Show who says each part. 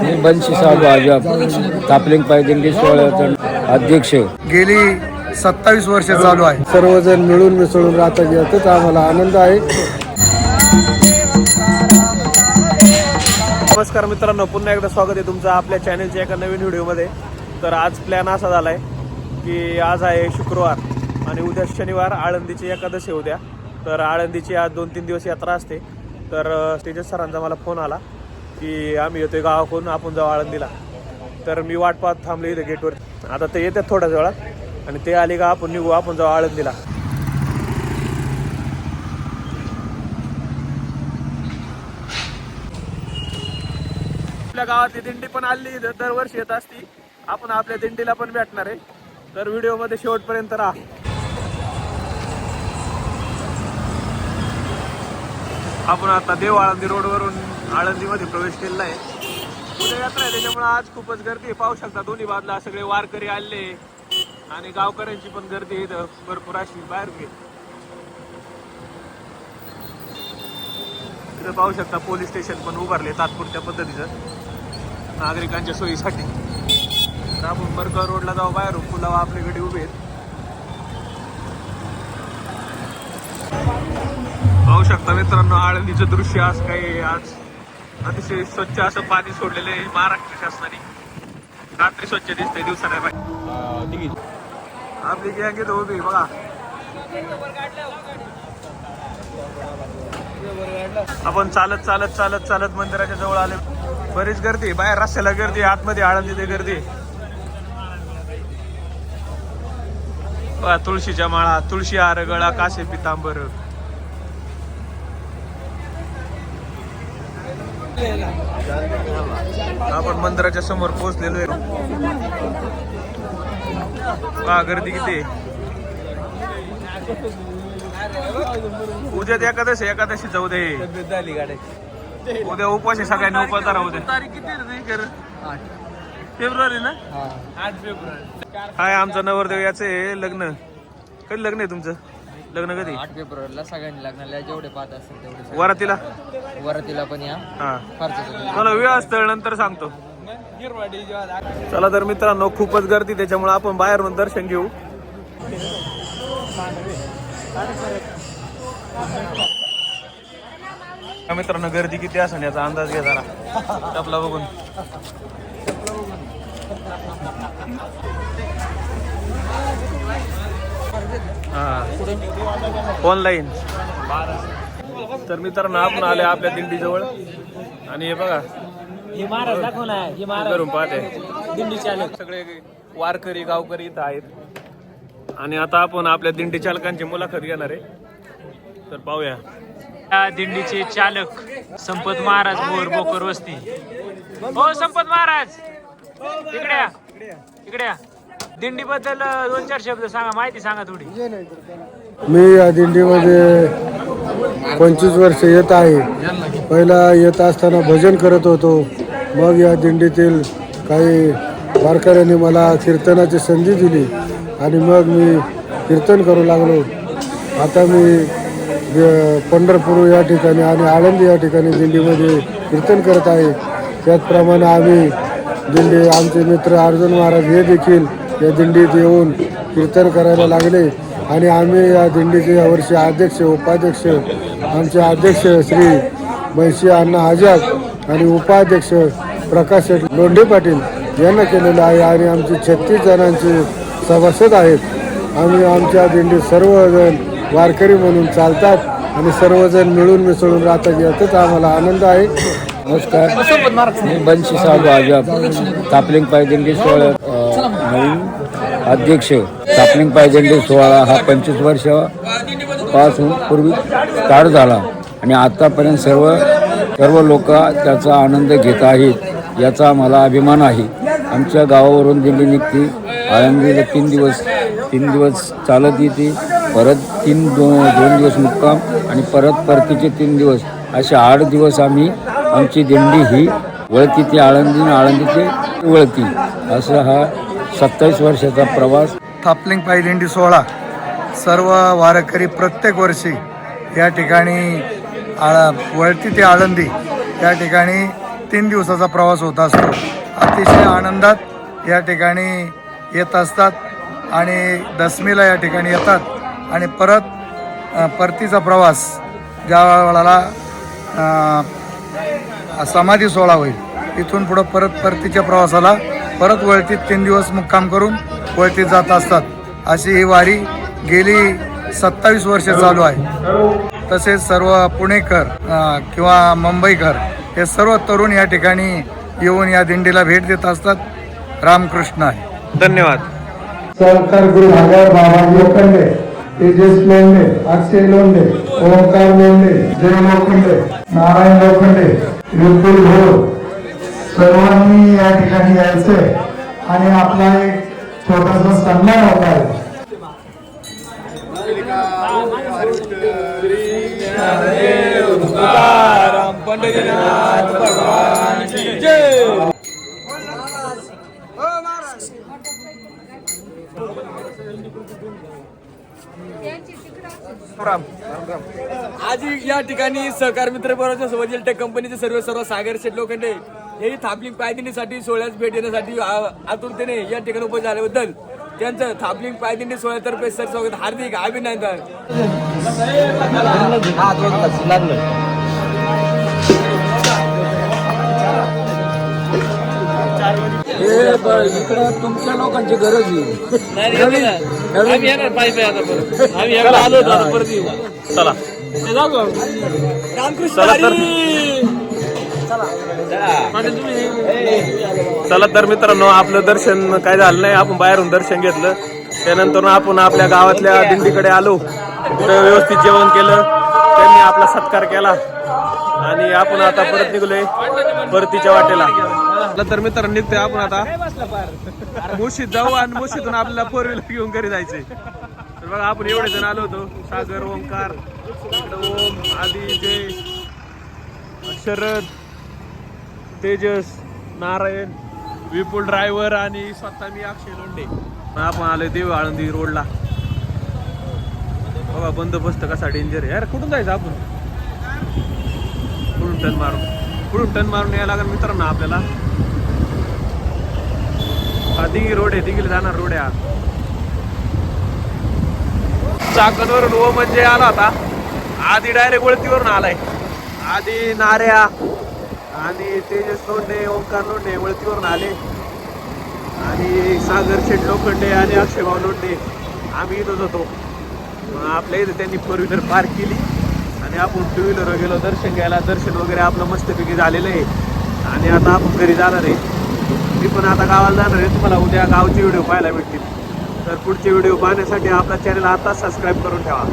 Speaker 1: मी बनशी साहेब आजब तापलिंग सोहळ्याचा अध्यक्ष.
Speaker 2: गेली सत्तावीस वर्ष चालू आहे. सर्वजण मिळून मिसळून राहतात यातच आम्हाला आनंद आहे.
Speaker 3: नमस्कार मित्रांनो पुन्हा एकदा स्वागत आहे तुमचं आपल्या चॅनलच्या एका नवीन व्हिडिओमध्ये. तर आज प्लॅन असा झाला आहे की आज आहे शुक्रवार आणि उद्या शनिवार आळंदीची एकादशी उद्या. तर आळंदीची आज दोन तीन दिवस यात्रा असते. तर तेजस सरांचा मला फोन आला. की आम्ही येतोय गावाकडून आपण जाऊ आळंदीला. तर मी वाट पाहत थांबले इथे गेटवर आता ते येतात थोड्याच वेळात आणि ते आले का आपण निघू आपण जाऊ आळंदीला. आपल्या गावातली दिंडी पण आली दरवर्षी येत असती. आपण आपल्या दिंडीला पण भेटणार आहे. तर व्हिडिओमध्ये शेवटपर्यंत राहा. आपण आता देव आळंदी रोडवरून आळंदीमध्ये प्रवेश केलेला आहे. पुढे यात्रा आहे त्याच्यामुळे आज खूपच गर्दी आहे. पाहू शकता दोन्ही बाजूला सगळे वारकरी आले आणि गावकऱ्यांची पण गर्दी आहे इथं. भरपूर अशी बाहेर घे इथं पाहू शकता पोलीस स्टेशन पण उभारले तात्पुरत्या पद्धतीचं. नागरिकांच्या सोयीसाठी. तर आपण बरकर रोडला जाऊ बाहेर पुलावा आपल्याकडे उभे आहेत. पाहू शकता मित्रांनो आळंदीचं दृश्य आज काही आज अतिशय स्वच्छ असं पाणी सोडलेलं आहे महाराष्ट्र शासनाने. रात्री स्वच्छ दिसते दिवसा आपली गँग इथं उभी बघा. आपण चालत चालत चालत चालत मंदिराच्या जवळ आले. बरीच गर्दी बाहेर रस्त्याला गर्दी आतमध्ये आळंदीत गर्दी तुळशीच्या माळा तुळशी आर गळा कासे पितांबर आपण मंदिराच्या समोर पोहोचलेलो आहे. बघा, गर्दी किती आहे. उद्या ते एकादशी एकादशी जाऊ दे. उद्या उपवास आहे सगळ्यांनी उपवास धरा उद्या. तारीख किती फेब्रुवारी ना? आठ फेब्रुवारी. हाय आमचा नवरदेव याचे लग्न. कधी लग्न आहे तुमचं? लग्न कधी?
Speaker 4: आठ फेब्रुवारीला सगळ्यांनी लग्नाला जेवढे पाहत असतील तेवढे
Speaker 3: वरातीला?
Speaker 4: वरातीला पण या.
Speaker 3: हा.
Speaker 4: खर्च
Speaker 3: मला वेळ नंतर सांगतो. चला तर मित्रांनो खूपच गर्दी त्याच्यामुळे आपण बाहेरून दर्शन घेऊ. मित्रांनो गर्दी किती असेल याचा अंदाज घ्या जरा. टपला बघून. हा. ऑनलाईन तर मित्रांनो आपण आले आपल्या दिंडीजवळ. आणि हे बघा.
Speaker 5: हे महाराज हे महाराज.
Speaker 3: करून पाहते.
Speaker 5: दिंडी चालक.
Speaker 3: सगळे वारकरी गावकरी इथं आहेत. आणि आता आपण आपल्या दिंडी चालकांची मुलाखत घेणार आहे. तर पाहूया.
Speaker 5: या दिंडीचे चालक संपत महाराज मोर बोकर वस्ती हो संपत महाराज. इकडे या. दिंडी बद्दल दोन चार शब्द सांगा माहिती सांगा थोडी.
Speaker 2: मी या दिंडीमध्ये पंचवीस वर्ष येत आहे. पहिला येत असताना भजन करत होतो. मग या दिंडीतील काही वारकऱ्यांनी मला कीर्तनाची संधी दिली आणि मग मी कीर्तन करू लागलो. आता मी पंढरपूर या ठिकाणी आणि आळंदी या ठिकाणी दिंडीमध्ये कीर्तन करत आहे. त्याचप्रमाणे आम्ही दिंडी आमचे मित्र अर्जुन महाराज हे देखील या दिंडीत येऊन कीर्तन करायला लागले. आणि आम्ही या दिंडीचे यावर्षी अध्यक्ष उपाध्यक्ष आमचे अध्यक्ष श्री बनशी अण्णा आजाद आणि उपाध्यक्ष प्रकाश लोंढे पाटील यांना केलेलं आहे. आणि आमचे छत्तीस जणांचे सभासद आहेत. आम्ही आमच्या दिंडीत सर्वजण वारकरी म्हणून चालतात आणि सर्वजण मिळून मिसळून राहतात. याचाच आम्हाला आनंद आहे.
Speaker 1: नमस्कार. मी बनशी साहेब आजाब तापलिंग पाय दिंडी सोहळ्यात नवीन अध्यक्ष तापलिंग पायदिंडी सोहळा हा पंचवीस वर्षपासून पूर्वी स्टार्ट झाला. आणि आतापर्यंत सर्व सर्व लोक त्याचा आनंद घेत आहेत याचा मला अभिमान आहे. आमच्या गावावरून दिंडी निघते. आळंदीला तीन दिवस तीन दिवस चालत येते. परत तीन दो दोन दिवस मुक्काम आणि परत परतीचे तीन दिवस. असे आठ दिवस आम्ही आमची दिंडी ही वळती ते आळंदी आणि आळंदी ते वळती. असं हा सत्तावीस वर्षाचा प्रवास.
Speaker 2: थापलिंग पायी दिंडी सोहळा. सर्व वारकरी प्रत्येक वर्षी या ठिकाणी आळा वळती ते आळंदी या ठिकाणी
Speaker 6: तीन दिवसाचा प्रवास होत असतो. अतिशय आनंदात या ठिकाणी येत असतात आणि दसमीला या ठिकाणी येतात आणि परत परतीचा प्रवास ज्या वेळाला समाधी सोहळा होईल इथून पुढं परत परतीच्या प्रवासाला परत वळतीत तीन दिवस मुक्काम करून वळतीत जात असतात. अशी ही वारी गेली सत्तावीस वर्ष चालू आहे. तसेच सर्व पुणेकर किंवा मुंबईकर हे सर्व तरुण या ठिकाणी येऊन या दिंडीला भेट देत असतात. रामकृष्ण आहे.
Speaker 3: धन्यवाद.
Speaker 6: सरकार गुरु बाबाजी लोखंडे तेजस लोंढे अक्षय लोंढे ओंकार लोंढे जय लोखंडे नारायण लोखंडे विपुल भोर सर्वांनी या ठिकाणी यायचंय आणि आपला एक छोटासा सन्मान होत. आहे
Speaker 7: आज या ठिकाणी सहकार मित्र बरोबर सोबत टेक कंपनीचे सर्व सर्व सागर शेट लोखंडे. हे थापलिंग पायदिंडीसाठी सोहळ्यास भेट देण्यासाठी आ- आतुरतेने या ठिकाणी उपस्थित झाल्याबद्दल त्यांचं थापलिंग पायदिंडी सोहळ्यातर्फे सर स्वागत हार्दिक अभिनंदन.
Speaker 1: इकडं तुमच्या लोकांची गरज आहे.
Speaker 3: चला?
Speaker 7: रामकृष्ण
Speaker 3: चला तर. चला तर मित्रांनो आपलं दर्शन काय झालं नाही आपण बाहेरून दर्शन घेतलं. त्यानंतर आपण आपल्या गावातल्या दिंडीकडे आलो. तिथं व्यवस्थित जेवण केलं. त्यांनी आपला सत्कार केला. आणि आपण आता परत निघलोय परतीच्या वाटेला. तर मित्रांनो निघतोय आपण आता. मुशीत जाऊ आणि मुशीतून आपल्याला फोर व्हीलर घेऊन घरी जायचंय. तर बघा आपण एवढे जण आलो होतो. सागर ओंकार ओम आदी जय शरद. तेजस नारायण विपुल ड्रायव्हर आणि स्वतः मी अक्षय लोंडे आपण आलोय देव आळंदी रोडला. बघा बंदोबस्त कसा डेंजर आहे. यार कुठून जायचं आपण? कुठून टन मारून? कुठून टन मारून यायला लागेल मित्रांनो आपल्याला? हा दिघी रोड आहे. दिघीला जाणार रोड आहे हा. चाकणवरून ओ म्हणजे आला होता. आधी डायरेक्ट वळतीवरून आलाय. आधी नाऱ्या आणि तेजस लोंढे ओंकार लोंढे वळतीवरून आले. आणि सागर शेठ लोखंडे आणि अक्षयभाऊ लोंढे आम्ही इथंच होतो. मग आपल्या इथं त्यांनी फोर व्हीलर पार्क केली. आणि आपण टू व्हीलरवर गेलो. दर्शन घ्यायला दर्शन वगैरे आपलं मस्तपैकी झालेलं आहे. आणि आता आपण घरी जाणार आहे. मी पण आता गावाला जाणार आहे. तुम्हाला उद्या गावचे व्हिडिओ पाहायला भेटतील. तर पुढचे व्हिडिओ पाहण्यासाठी आपला चॅनल आता सबस्क्राईब करून ठेवा.